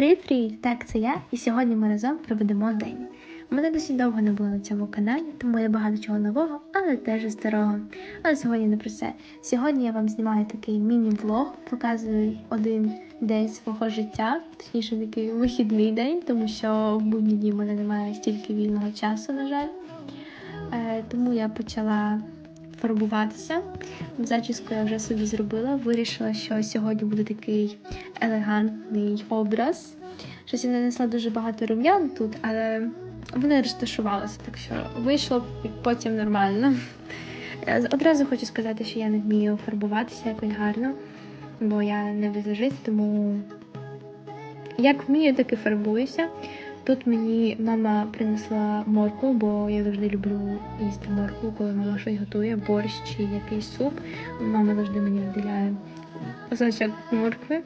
Привіт-привіт! Так, це я, і сьогодні ми разом проведемо день. Мене досить довго не було на цьому каналі, тому є багато чого нового, але теж старого. Але сьогодні не про це. Сьогодні я вам знімаю такий міні-влог, показую один день свого життя, точніше такий вихідний день, тому що в будні дні в мене немає стільки вільного часу, на жаль. Е, тому я почала фарбуватися. Зачіску я вже собі зробила. Вирішила, що сьогодні буде такий елегантний образ. Щось я нанесла дуже багато рум'ян тут, але вони розташувалися, так що вийшло потім нормально. Е, Одразу хочу сказати, що я не вмію фарбуватися якось гарно, бо я не візажист, тому як вмію, так і фарбуюся. Тут мені мама принесла моркву, бо я завжди люблю їсти моркву, коли мама щось готує, борщ чи якийсь суп. Мама завжди мені виділяє кусочок моркви.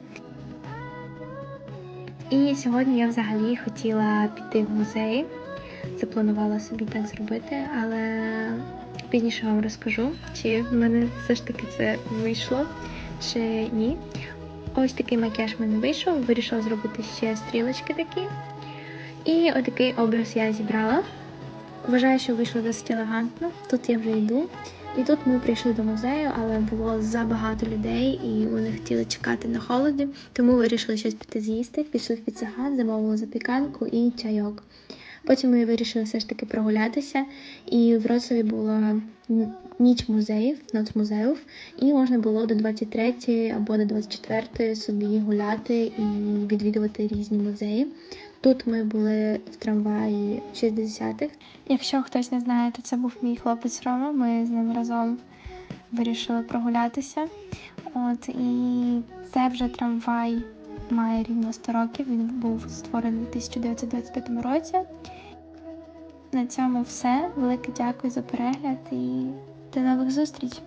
І сьогодні я взагалі хотіла піти в музей. Запланувала собі так зробити, але пізніше вам розкажу, чи в мене все ж таки це вийшло, чи ні. Ось такий макіяж в мене вийшов. Вирішила зробити ще стрілочки такі. І отакий образ я зібрала. Вважаю, що вийшло досить елегантно. Тут я вже йду. І тут ми прийшли до музею, але було забагато людей, і вони хотіли чекати на холоді, тому вирішили щось піти з'їсти. Пішли в піцехат, замовили запіканку і чайок. Потім ми вирішили все ж таки прогулятися, і в Вроцлаві була ніч музеїв, ноц музеїв, і можна було до 23 або до 24 собі гуляти і відвідувати різні музеї. Тут ми були в трамваї 60-х. Якщо хтось не знає, то це був мій хлопець Рома. Ми з ним разом вирішили прогулятися. От і це вже трамвай має рівно 100 років. Він був створений у 1925 році. На цьому все. Велике дякую за перегляд і до нових зустрічей!